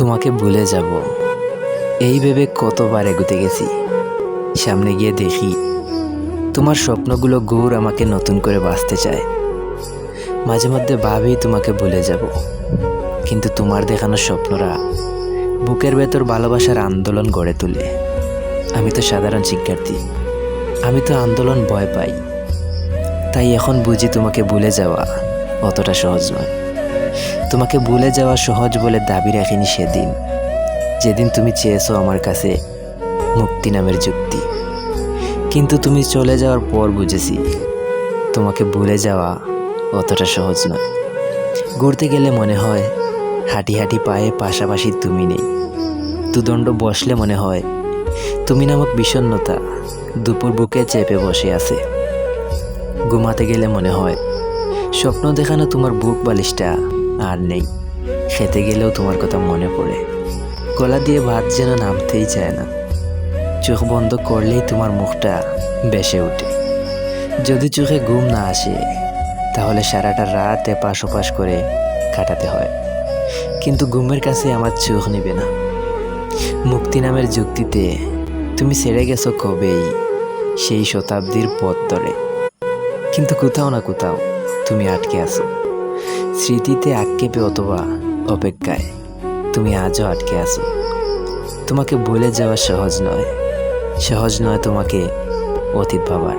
তোমাকে ভুলে যাব। এই ভেবে কতবার এগোতে গেছি। সামনে গিয়ে দেখি, তোমার স্বপ্নগুলো গৌর আমাকে নতুন করে বাঁচতে চায়। মাঝে মধ্যে ভাবি তোমাকে ভুলে যাব, কিন্তু তোমার দেখানো স্বপ্নরা বুকের ভেতর ভালোবাসার আন্দোলন গড়ে তোলে। আমি তো সাধারণ শিক্ষার্থী, আমি তো আন্দোলন ভয় পাই। তাই এখন বুঝি তোমাকে ভুলে যাওয়া অতটা সহজ নয়। তোমাকে ভুলে যাওয়া সহজ বলে দাবি রাখিনি সেদিন। যেদিন তুমি চেয়েছো আমার কাছে মুক্তি নামের যুক্তি। কিন্তু তুমি চলে যাওয়ার পর বুঝেছি, তোমাকে ভুলে যাওয়া অতটা সহজ নয়। ঘুরতে গেলে মনে হয়, হাঁটি হাঁটি পায়ে পাশাপাশি তুমি নেই। দুদণ্ড বসলে মনে হয়, তুমি নামক বিষণ্ণতা দুপুর বুকে চেপে বসে আছে। ঘুমাতে গেলে মনে হয়, স্বপ্ন দেখানো তোমার বুক বালিশটা আর নেই। খেতে গেলেও তোমার কথা মনে পড়ে। গলা দিয়ে ভাত যেন নামতেই চায় না। চোখ বন্ধ করলেই তোমার মুখটা বেসে ওঠে। যদি চোখে ঘুম না আসে, তাহলে সারাটা রাত এপাশ ওপাশ করে কাটাতে হয়। কিন্তু ঘুমের কাছে আমার চোখ নেবে না। মুক্তি নামের যুক্তিতে তুমি ছেড়ে গেছো কবেই সেই শতাব্দীর পথ ধরে। কিন্তু কোথাও না কোথাও তুমি আটকে আছো। স্মৃতিতে আক্ষেপে অথবা অপেক্ষায়। তুমি আজও আটকে আছো। তোমাকে বলে যাওয়া সহজ নয়। সহজ নয় তোমাকে অতীত ভাবার।